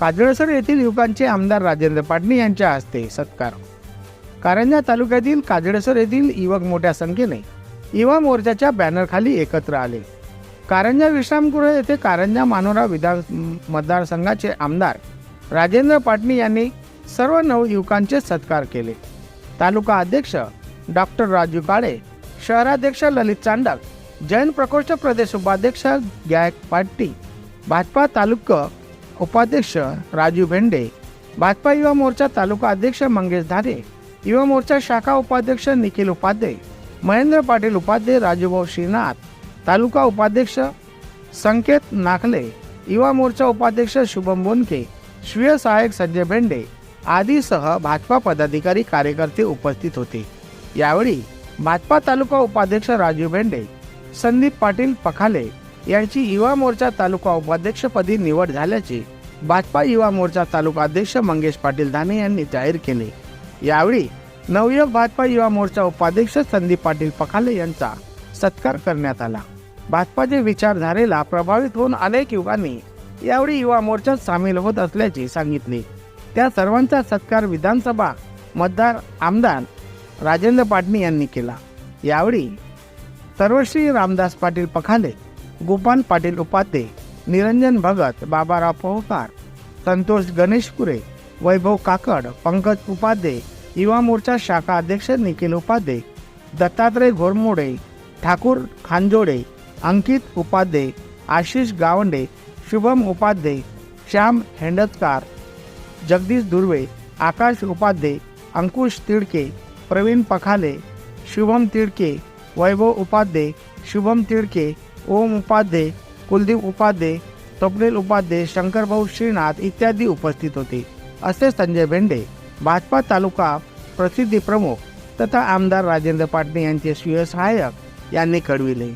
काजळसर येथील युवकांचे आमदार राजेंद्र पाटणी यांच्या हस्ते सत्कार. कारंजा तालुक्यातील काजळसर येथील युवक मोठ्या संख्येने युवा मोर्चाच्या बॅनरखाली एकत्र आले. कारंजा विश्रामगृह येथे कारंजा मानोरा विधान मतदारसंघाचे आमदार राजेंद्र पाटणी यांनी सर्व नवयुवकांचे सत्कार केले. तालुका अध्यक्ष डॉक्टर राजू काळे शहराध्यक्ष ललित चांडक जैन प्रकोष्ठ प्रदेश उपाध्यक्ष गायक पाटी भाजपा तालुका उपाध्यक्ष राजू भेंडे भाजपा युवा मोर्चा तालुका अध्यक्ष मंगेश धारे युवा मोर्चा शाखा उपाध्यक्ष निखिल उपाध्ये महेंद्र पाटील उपाध्ये राजूभाऊ श्रीनाथ तालुका उपाध्यक्ष संकेत नाखले युवा मोर्चा उपाध्यक्ष शुभम बोनके स्वीय सहाय्यक संजय भेंडे आदीसह भाजपा पदाधिकारी कार्यकर्ते उपस्थित होते. यावेळी भाजपा तालुका उपाध्यक्ष राजू भेंडे संदीप पाटील पखाले यांची युवा मोर्चा तालुका उपाध्यक्षपदी निवड झाल्याचे भाजपा युवा मोर्चा तालुका अध्यक्ष मंगेश पाटील धाने यांनी जाहीर केले. यावेळी नवयुवक भाजपा युवा मोर्चा उपाध्यक्ष संदीप पाटील पखाले यांचा सत्कार करण्यात आला. भाजपाचे विचारधारेला प्रभावित होऊन अनेक युवकांनी यावेळी युवा मोर्चात सामील होत असल्याचे सांगितले. त्या सर्वांचा सत्कार विधानसभा मतदार आमदार राजेंद्र पाटणी यांनी केला. यावेळी सर्वश्री रामदास पाटील पखाले गोपाल पाटील उपाध्ये निरंजन भगत बाबाराव पोहकार संतोष गणेशपुरे वैभव काकड पंकज उपाध्ये युवा मोर्चा शाखा अध्यक्ष निखिल उपाध्ये दत्तात्रय घोरमोडे ठाकूर खांजोडे अंकित उपाध्ये आशिष गावंडे शुभम उपाध्ये श्याम हेंडतकार जगदीश दुर्वे आकाश उपाध्ये अंकुश तिडके प्रवीण पखाले शुभम तिडके वैभव उपाध्ये शुभम तिडके ओम उपाध्ये कुलदीप उपाध्ये स्वप्नील उपाध्ये शंकरभाऊ श्रीनाथ इत्यादी उपस्थित होते. असे संजय भेंडे भाजपा तालुका प्रसिद्धी प्रमुख तथा आमदार राजेंद्र पाटणे यांचे स्वीय सहाय्यक यांनी कळविले